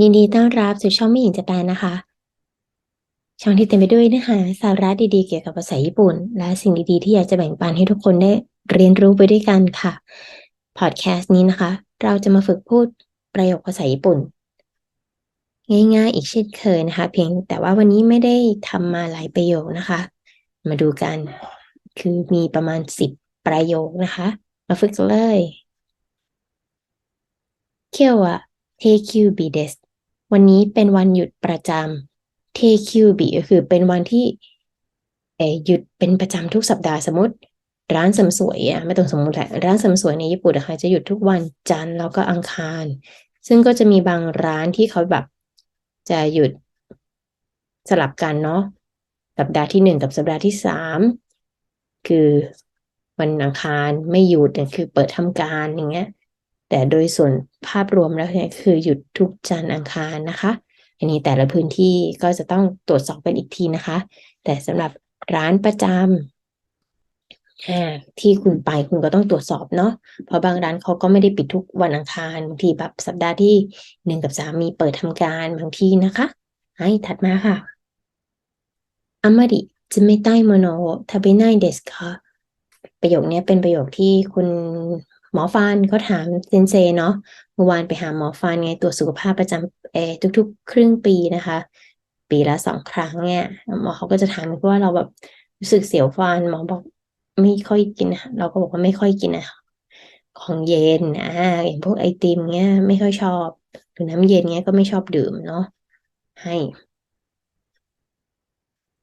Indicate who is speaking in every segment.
Speaker 1: ยินดีต้อนรับสู่ช่องไม่หญิงจะแปลนะคะ ช่องที่เต็มไปด้วยเนื้อหาสาระดีๆเกี่ยวกับภาษาญี่ปุ่น และสิ่งดีๆที่อยากจะแบ่งปันให้ทุกคนได้เรียนรู้ไปด้วยกันค่ะ พอดแคสต์นี้นะคะ เราจะมาฝึกพูดประโยคภาษาญี่ปุ่น ง่ายๆ อีกเช่นเคยนะคะ เพียงแต่ว่าวันนี้ไม่ได้ทำมาหลายประโยคนะคะ มาดูกัน คือมีประมาณสิบประโยคนะคะ มาฝึกกันเลย今日は定休日です วันนี้เป็นวันหยุดประจำ t q b ก็คือเป็นวันที่หยุดเป็นประจำทุกสัปดาห์สมมติ ร้านเสริมสวยอะไม่ต้องสมมติแหละร้านเสริมสวยในญี่ปุ่นนะคะจะหยุดทุกวันจันทร์แล้วก็อังคาร ซึ่งก็จะมีบางร้านที่เขาแบบจะหยุดสลับกันเนาะสัปดาห์ที่หนึ่งกับสัปดาห์ที่สามคือวันอังคารไม่หยุดคือเปิดทำการอย่างเงี้ย แต่โดยส่วนภาพรวมแล้วเนี่ยคือหยุดทุกจันทร์อังคารนะคะ อันนี้แต่ละพื้นที่ก็จะต้องตรวจสอบเป็นอีกทีนะคะ แต่สำหรับร้านประจำที่คุณไปคุณก็ต้องตรวจสอบเนาะ เพราะบางร้านเขาก็ไม่ได้ปิดทุกวันอังคารบางทีแบบสัปดาห์ที่หนึ่งกับสามมีเปิดทำการบางที่นะคะ ให้ถัดมาค่ะあまり冷たいものを食べないですかประโยคนี้เป็นประโยคที่คุณ หมอฟันเขาถามเซนเซเนาะเมื่อวานไปหาหมอฟันไงตรวจสุขภาพประจำเอทุก ๆ ครึ่งปีนะคะ ปีละสองครั้งเนี่ยหมอเขาก็จะถามว่าเราแบบรู้สึกเสียวฟันหมอบอกไม่ค่อยกินเราก็บอกว่าไม่ค่อยกินนะของเย็นอ่าอย่างพวกไอติมเงี้ยไม่ค่อยชอบหรือน้ำเย็นเงี้ยก็ไม่ชอบดื่มเนาะให้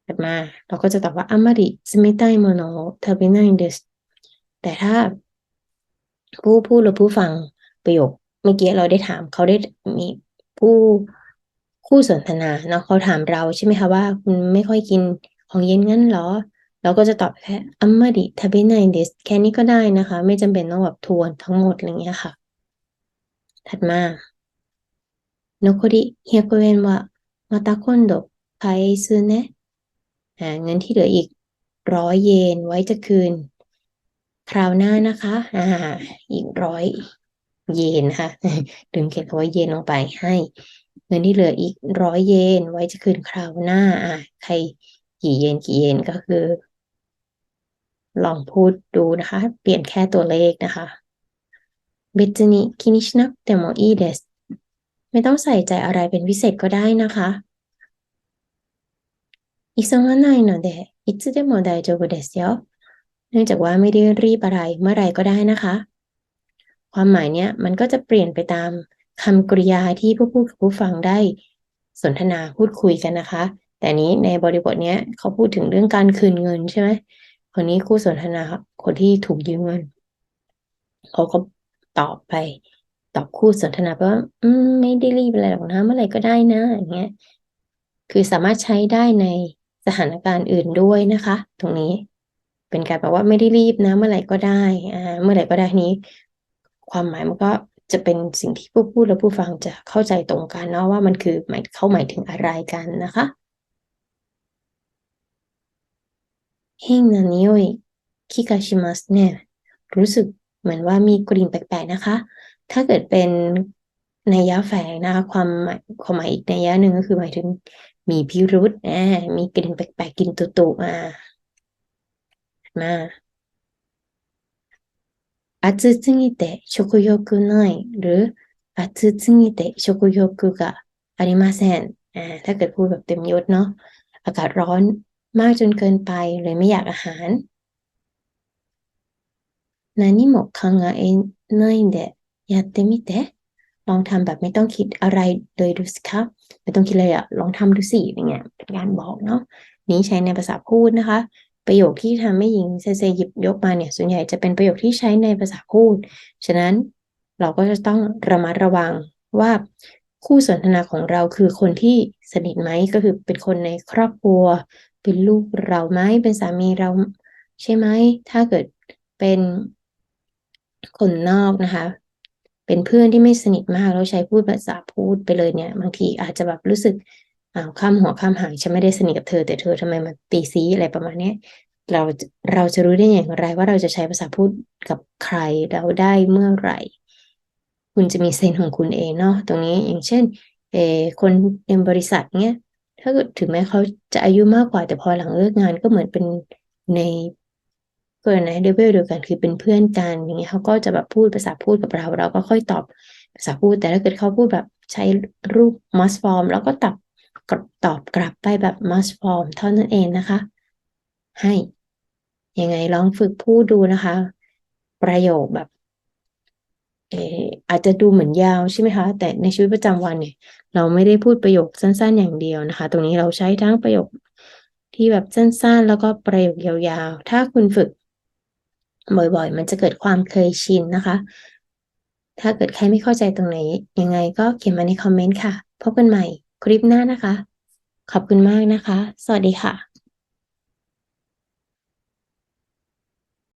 Speaker 1: ถัดมา เราก็จะตอบว่าอามาริสมิตไตโมโนเทอร์บินาอินเดสแต่ถ้า ผู้พูดหรือผู้ฟังประโยคเมื่อกี้เราได้ถามเขาได้มีผู้คู่สนทนาเนาะเขาถามเราใช่ไหมคะว่าคุณไม่ค่อยกินของเย็นงั้นเหรอ เราก็จะตอบแค่อัมมาดิทาเบไนเดสแค่นี้ก็ได้นะคะ ไม่จำเป็นต้องแบบทวนทั้งหมดอะไรเงี้ยค่ะ ถัดมาโนโคริเฮียโกเอนวะมาตาคอนโดไคซึเนะเงินที่เหลืออีกร้อยเยนไว้จะคืน คราวหน้านะคะ อ่า อีกร้อยเยนค่ะดึงเขียนคำว่าเยนลงไปให้ เงินที่เหลืออีกร้อยเยนไว้จะคืนคราวหน้า อ่า ใครกี่เยนกี่เยนก็คือ ลองพูดดูนะคะ เปลี่ยนแค่ตัวเลขนะคะ別に気にしなくてもいいですไม่ต้องใส่ใจอะไรเป็นพิเศษก็ได้นะคะ急がないのでいつでも大丈夫ですよ เนื่องจากว่าไม่ได้รีบอะไรเมื่อไรก็ได้นะคะ ความหมายเนี้ยมันก็จะเปลี่ยนไปตามคำกริยาที่ผู้พูดกับผู้ฟังได้สนทนาพูดคุยกันนะคะ แต่นี้ในบริบทเนี้ยเขาพูดถึงเรื่องการคืนเงินใช่ไหมคนนี้คู่สนทนาคนที่ถูกยืมเงินเขาก็ตอบไป ตอบคู่สนทนาไปว่า อืมไม่ได้รีบอะไรหรอกนะเมื่อไหร่ก็ได้นะอย่างเงี้ยคือสามารถใช้ได้ในสถานการณ์อื่นด้วยนะคะ ตรงนี้ เป็นการแบบว่าไม่ได้รีบนะ เมื่อไหร่ก็ได้อ่าเมื่อไหร่ก็ได้นี้ ความหมายมันก็จะเป็นสิ่งที่ผู้พูดและผู้ฟังจะเข้าใจตรงกันเนาะว่ามันคือหมายเขาหมายถึงอะไรกันนะคะเฮงนานิโอยคิกาชิมัสเนี่ยรู้สึกเหมือนว่ามีกลิ่นแปลกๆนะคะ ถ้าเกิดเป็นในยะแฝงนะคะความหมายความหมายอีกในยะหนึ่งก็คือหมายถึงมีพิรุษอ่ามีกลิ่นแปลกๆกลิ่นตุ่ๆอ่า มา暑すぎて食欲ないหรือ暑すぎて食欲がありませんถ้าเกิดพูดแบบเต็มยศเนาะอากาศร้อนมากจนเกินไปเลยไม่อยากอาหาร何も考えないんでやってみてลองทำแบบไม่ต้องคิดอะไรเลยดูสิคะไม่ต้องคิดเลยอะลองทำดูสิอย่างเงี้ยเป็นการบอกเนาะนี้ใช้ในภาษาพูดนะคะ ประโยคที่ทำให้หญิงเซเซหยิบยกมาเนี่ย ส่วนใหญ่จะเป็นประโยคที่ใช้ในภาษาพูด ฉะนั้นเราก็จะต้องระมัดระวังว่าคู่สนทนาของเราคือคนที่สนิทไหมก็คือเป็นคนในครอบครัว เป็นลูกเราไหมเป็นสามีเราใช่ไหมถ้าเกิดเป็นคนนอกนะคะ เป็นเพื่อนที่ไม่สนิทมากแล้วใช้พูดภาษาพูดไปเลยเนี่ย บางทีอาจจะแบบรู้สึก อ้าวข้ามหัวข้ามหางฉันไม่ได้สนิทกับเธอ แต่เธอทำไมมาตีซีอะไรประมาณนี้เราเราจะรู้ได้อย่างไรว่าเราจะใช้ภาษาพูดกับใครเราได้เมื่อไหร่ คุณจะมีเซนของคุณเองเนาะตรงนี้อย่างเช่นเออคนในบริษัทเนี้ยถ้าเกิดถึงแม้เขาจะอายุมากกว่าแต่พอหลังเลิกงานก็เหมือนเป็นในก็ในเลเวลเดียวกันคือเป็นเพื่อนกันอย่างเงี้ยเขาก็จะแบบพูดภาษาพูดกับเรา เราก็ค่อยตอบภาษาพูดแต่ถ้าเกิดเขาพูดแบบใช้รูป must form แล้วก็ตอบ ตอบกลับไปแบบ must form เท่านั้นเองนะคะ ให้ ยังไงลองฝึกพูดดูนะคะ ประโยคแบบเอออาจจะดูเหมือนยาวใช่ไหมคะ แต่ในชีวิตประจำวันเนี่ย เราไม่ได้พูดประโยคสั้นๆ อย่างเดียวนะคะ ตรงนี้เราใช้ทั้งประโยคที่แบบสั้นๆ แล้วก็ประโยคยาวๆ ถ้าคุณฝึก บ่อยๆ มันจะเกิดความเคยชินนะคะ ถ้าเกิดใครไม่เข้าใจตรงไหนยังไงก็เขียนมาในคอมเมนต์ค่ะ พบกันใหม่ คลิปหน้านะคะ ขอบคุณมากนะคะ สวัสดีค่ะ